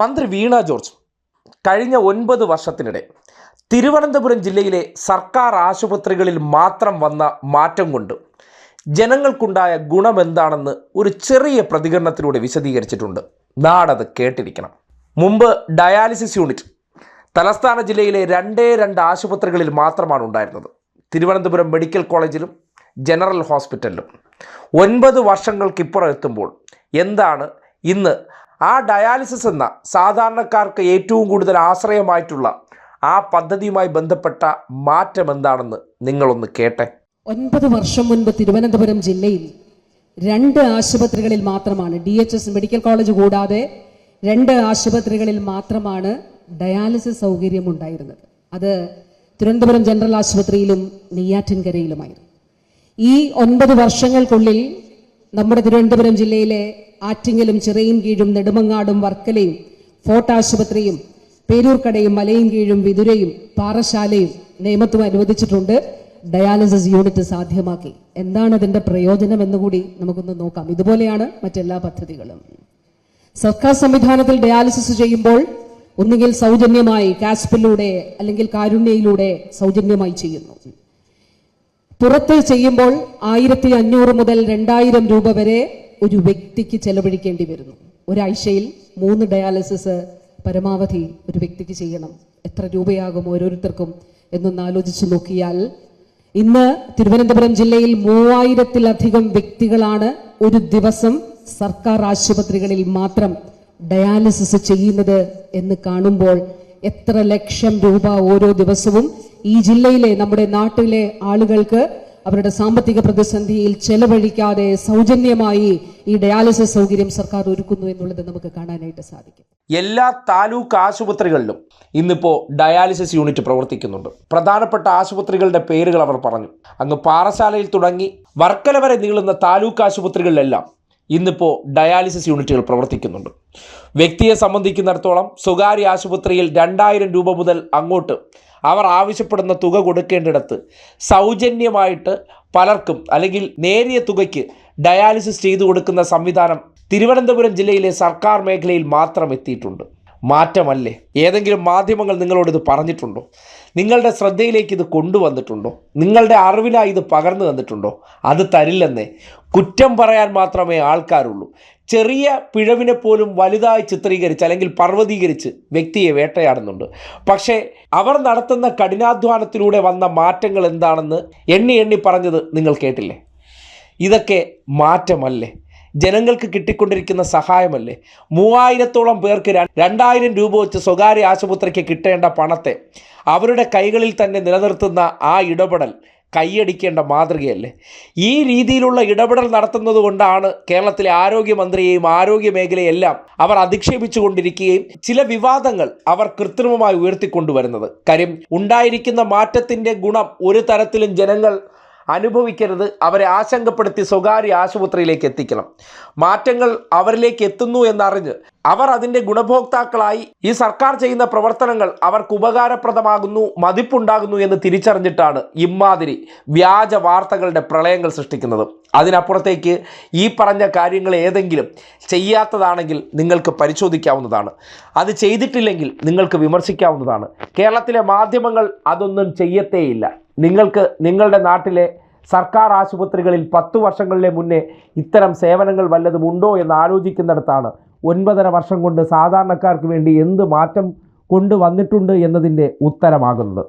മന്ത്രി വീണ ജോർജ് കഴിഞ്ഞ ഒൻപത് വർഷത്തിനിടെ തിരുവനന്തപുരം ജില്ലയിലെ സർക്കാർ ആശുപത്രികളിൽ മാത്രം വന്ന മാറ്റം കൊണ്ട് ജനങ്ങൾക്കുണ്ടായ ഗുണമെന്താണെന്ന് ഒരു ചെറിയ പ്രതികരണത്തിലൂടെ വിശദീകരിച്ചിട്ടുണ്ട്. നാടത് കേട്ടിരിക്കണം. മുമ്പ് ഡയാലിസിസ് യൂണിറ്റ് തലസ്ഥാന ജില്ലയിലെ രണ്ടേ രണ്ട് ആശുപത്രികളിൽ മാത്രമാണ് ഉണ്ടായിരുന്നത്. തിരുവനന്തപുരം മെഡിക്കൽ കോളേജിലും ജനറൽ ഹോസ്പിറ്റലിലും. ഒൻപത് വർഷങ്ങൾക്കിപ്പുറം എത്തുമ്പോൾ എന്താണ് ഇന്ന് ആ ഡയാലിസിസ് എന്ന സാധാരണക്കാർക്ക് ഏറ്റവും കൂടുതൽ ആശ്രയമായിട്ടുള്ള ആ പദ്ധതിയുമായി ബന്ധപ്പെട്ട മാറ്റം എന്താണെന്ന് നിങ്ങളൊന്ന് കേട്ടെ. ഒൻപത് വർഷം മുൻപ് തിരുവനന്തപുരം ജില്ലയിൽ രണ്ട് ആശുപത്രികളിൽ മാത്രമാണ് D H S medical college കൂടാതെ രണ്ട് ആശുപത്രികളിൽ മാത്രമാണ് ഡയാലിസിസ് സൗകര്യം ഉണ്ടായിരുന്നത്. അത് തിരുവനന്തപുരം ജനറൽ ആശുപത്രിയിലും നെയ്യാറ്റിൻകരയിലുമായിരുന്നു. ഈ ഒൻപത് വർഷങ്ങൾക്കുള്ളിൽ നമ്മുടെ തിരുവനന്തപുരം ജില്ലയിലെ ആറ്റിങ്ങലും ചിറയും കീഴും നെടുമങ്ങാടും വർക്കലയും ഫോർട്ട് ആശുപത്രിയും പേരൂർക്കടയും മലയും കീഴും വിതുരയും പാറശാലയും നിയമത്തും അനുവദിച്ചിട്ടുണ്ട്. ഡയാലിസിസ് യൂണിറ്റ് സാധ്യമാക്കി. എന്താണ് അതിന്റെ പ്രയോജനം എന്നുകൂടി നമുക്കൊന്ന് നോക്കാം. ഇതുപോലെയാണ് മറ്റെല്ലാ പദ്ധതികളും. സർക്കാർ സംവിധാനത്തിൽ ഡയാലിസിസ് ചെയ്യുമ്പോൾ ഒന്നുകിൽ സൗജന്യമായി കാസ്പിലൂടെ അല്ലെങ്കിൽ കാരുണ്യയിലൂടെ സൗജന്യമായി ചെയ്യുന്നു. പുറത്ത് ചെയ്യുമ്പോൾ ആയിരത്തി അഞ്ഞൂറ് മുതൽ രണ്ടായിരം രൂപ വരെ ഒരു വ്യക്തിക്ക് ചെലവഴിക്കേണ്ടി വരുന്നു. ഒരാഴ്ചയിൽ മൂന്ന് ഡയാലിസിസ് പരമാവധി ഒരു വ്യക്തിക്ക് ചെയ്യണം. എത്ര രൂപയാകും ഓരോരുത്തർക്കും എന്നൊന്ന് ആലോചിച്ച് നോക്കിയാൽ ഇന്ന് തിരുവനന്തപുരം ജില്ലയിൽ മൂവായിരത്തിലധികം വ്യക്തികളാണ് ഒരു ദിവസം സർക്കാർ ആശുപത്രികളിൽ മാത്രം ഡയാലിസിസ് ചെയ്യുന്നത് എന്ന് കാണുമ്പോൾ എത്ര ലക്ഷം രൂപ ഓരോ ദിവസവും ഈ ജില്ലയിലെ നമ്മുടെ നാട്ടിലെ ആളുകൾക്ക് അവരുടെ സാമ്പത്തിക പ്രതിസന്ധിയിൽ ചെലവഴിക്കാതെ സൗജന്യമായി ഈ ഡയാലിസിസ് സൗകര്യം സർക്കാർ ഒരുക്കുന്നു എന്നുള്ളത് നമുക്ക് കാണാനായിട്ട് സാധിക്കും. എല്ലാ താലൂക്ക് ആശുപത്രികളിലും ഇന്നിപ്പോൾ ഡയാലിസിസ് യൂണിറ്റ് പ്രവർത്തിക്കുന്നുണ്ട്. പ്രധാനപ്പെട്ട ആശുപത്രികളുടെ പേരുകൾ അവർ പറഞ്ഞു. അങ്ങ് പാറശാലയിൽ തുടങ്ങി വർക്കല വരെ നീളുന്ന താലൂക്ക് ആശുപത്രികളിലെല്ലാം ഇന്നിപ്പോൾ ഡയാലിസിസ് യൂണിറ്റുകൾ പ്രവർത്തിക്കുന്നുണ്ട്. വ്യക്തിയെ സംബന്ധിക്കുന്നിടത്തോളം സ്വകാര്യ ആശുപത്രിയിൽ രണ്ടായിരം രൂപ മുതൽ അങ്ങോട്ട് അവർ ആവശ്യപ്പെടുന്ന തുക കൊടുക്കേണ്ടിടത്ത് സൗജന്യമായിട്ട് പലർക്കും അല്ലെങ്കിൽ നേരിയ തുകയ്ക്ക് ഡയാലിസിസ് ചെയ്തു കൊടുക്കുന്ന സംവിധാനം തിരുവനന്തപുരം ജില്ലയിലെ സർക്കാർ മേഖലയിൽ മാത്രം എത്തിയിട്ടുണ്ട്. മാറ്റമല്ലേ? ഏതെങ്കിലും മാധ്യമങ്ങൾ നിങ്ങളോട് ഇത് പറഞ്ഞിട്ടുണ്ടോ? നിങ്ങളുടെ ശ്രദ്ധയിലേക്ക് ഇത് കൊണ്ടുവന്നിട്ടുണ്ടോ? നിങ്ങളുടെ അറിവിനായി ഇത് പകർന്നു തന്നിട്ടുണ്ടോ? അത് തരില്ലെന്നേ. കുറ്റം പറയാൻ മാത്രമേ ആൾക്കാരുള്ളൂ. ചെറിയ പിഴവിനെ പോലും വലുതായി ചിത്രീകരിച്ച് അല്ലെങ്കിൽ പർവതീകരിച്ച് വ്യക്തിയെ വേട്ടയാടുന്നുണ്ട്. പക്ഷേ അവർ നടത്തുന്ന കഠിനാധ്വാനത്തിലൂടെ വന്ന മാറ്റങ്ങൾ എന്താണെന്ന് എണ്ണി എണ്ണി പറഞ്ഞത് നിങ്ങൾ കേട്ടില്ലേ? ഇതൊക്കെ മാറ്റമല്ലേ? ജനങ്ങൾക്ക് കിട്ടിക്കൊണ്ടിരിക്കുന്ന സഹായമല്ലേ? മൂവായിരത്തോളം പേർക്ക് രണ്ടായിരം രൂപ വെച്ച് സ്വകാര്യ ആശുപത്രിക്ക് കിട്ടേണ്ട പണത്തെ അവരുടെ കൈകളിൽ തന്നെ നിലനിർത്തുന്ന ആ ഇടപെടൽ കൈയടിക്കേണ്ട മാതൃകയല്ലേ? ഈ രീതിയിലുള്ള ഇടപെടൽ നടത്തുന്നത് കൊണ്ടാണ് കേരളത്തിലെ ആരോഗ്യമന്ത്രിയെയും ആരോഗ്യ മേഖലയെല്ലാം അവർ അധിക്ഷേപിച്ചു കൊണ്ടിരിക്കുകയും ചില വിവാദങ്ങൾ അവർ കൃത്രിമമായി ഉയർത്തിക്കൊണ്ടുവരുന്നത്. കാര്യം ഉണ്ടായിരിക്കുന്ന മാറ്റത്തിന്റെ ഗുണം ഒരു തരത്തിലും ജനങ്ങൾ അനുഭവിക്കരുത്. അവരെ ആശങ്കപ്പെടുത്തി സ്വകാര്യ ആശുപത്രിയിലേക്ക് എത്തിക്കണം. മാറ്റങ്ങൾ അവരിലേക്ക് എത്തുന്നു എന്നറിഞ്ഞ് അവർ അതിന്റെ ഗുണഭോക്താക്കളായി ഈ സർക്കാർ ചെയ്യുന്ന പ്രവർത്തനങ്ങൾ അവർക്ക് ഉപകാരപ്രദമാകുന്നു മതിപ്പുണ്ടാകുന്നു എന്ന് തിരിച്ചറിഞ്ഞിട്ടാണ് ഇമാതിരി വ്യാജ വാർത്തകളുടെ പ്രളയങ്ങൾ സൃഷ്ടിക്കുന്നത്. അതിനപ്പുറത്തേക്ക് ഈ പറഞ്ഞ കാര്യങ്ങൾ ഏതെങ്കിലും ചെയ്യാത്തതാണെങ്കിൽ നിങ്ങൾക്ക് പരിശോധിക്കാവുന്നതാണ്. അത് ചെയ്തിട്ടില്ലെങ്കിൽ നിങ്ങൾക്ക് വിമർശിക്കാവുന്നതാണ്. കേരളത്തിലെ മാധ്യമങ്ങൾ അതൊന്നും ചെയ്യത്തേയില്ല. നിങ്ങൾക്ക് നിങ്ങളുടെ നാട്ടിലെ സർക്കാർ ആശുപത്രികളിൽ പത്തു വർഷങ്ങളിലെ മുന്നേ ഇത്തരം സേവനങ്ങൾ വല്ലതും ഉണ്ടോ എന്ന് ആലോചിക്കുന്നിടത്താണ് ഒൻപതര വർഷം കൊണ്ട് സാധാരണക്കാർക്ക് വേണ്ടി എന്ത് മാറ്റം കൊണ്ടുവന്നിട്ടുണ്ട് എന്നതിന്റെ ഉത്തരമാകുന്നത്.